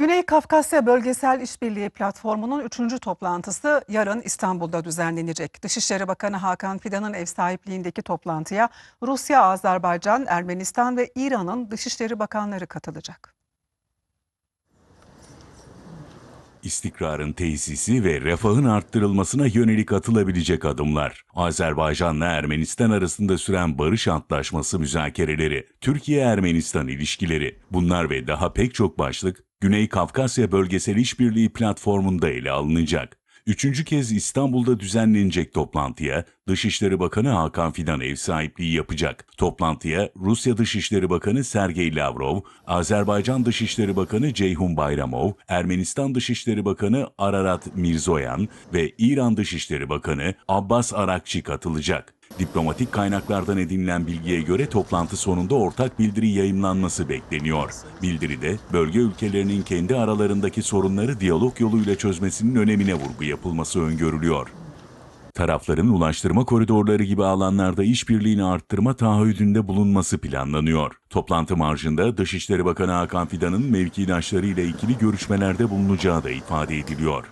Güney Kafkasya Bölgesel İşbirliği Platformu'nun 3. toplantısı yarın İstanbul'da düzenlenecek. Dışişleri Bakanı Hakan Fidan'ın ev sahipliğindeki toplantıya Rusya, Azerbaycan, Ermenistan ve İran'ın Dışişleri Bakanları katılacak. İstikrarın tesisi ve refahın arttırılmasına yönelik atılabilecek adımlar. Azerbaycan'la Ermenistan arasında süren barış antlaşması müzakereleri, Türkiye-Ermenistan ilişkileri, bunlar ve daha pek çok başlık Güney Kafkasya Bölgesel İşbirliği Platformu'nda ele alınacak. Üçüncü kez İstanbul'da düzenlenecek toplantıya Dışişleri Bakanı Hakan Fidan ev sahipliği yapacak. Toplantıya Rusya Dışişleri Bakanı Sergey Lavrov, Azerbaycan Dışişleri Bakanı Ceyhun Bayramov, Ermenistan Dışişleri Bakanı Ararat Mirzoyan ve İran Dışişleri Bakanı Abbas Arakçi katılacak. Diplomatik kaynaklardan edinilen bilgiye göre toplantı sonunda ortak bildiri yayımlanması bekleniyor. Bildiride bölge ülkelerinin kendi aralarındaki sorunları diyalog yoluyla çözmesinin önemine vurgu yapılması öngörülüyor. Tarafların ulaştırma koridorları gibi alanlarda işbirliğini arttırma taahhüdünde bulunması planlanıyor. Toplantı marjında Dışişleri Bakanı Hakan Fidan'ın mevkidaşları ile ikili görüşmelerde bulunacağı da ifade ediliyor.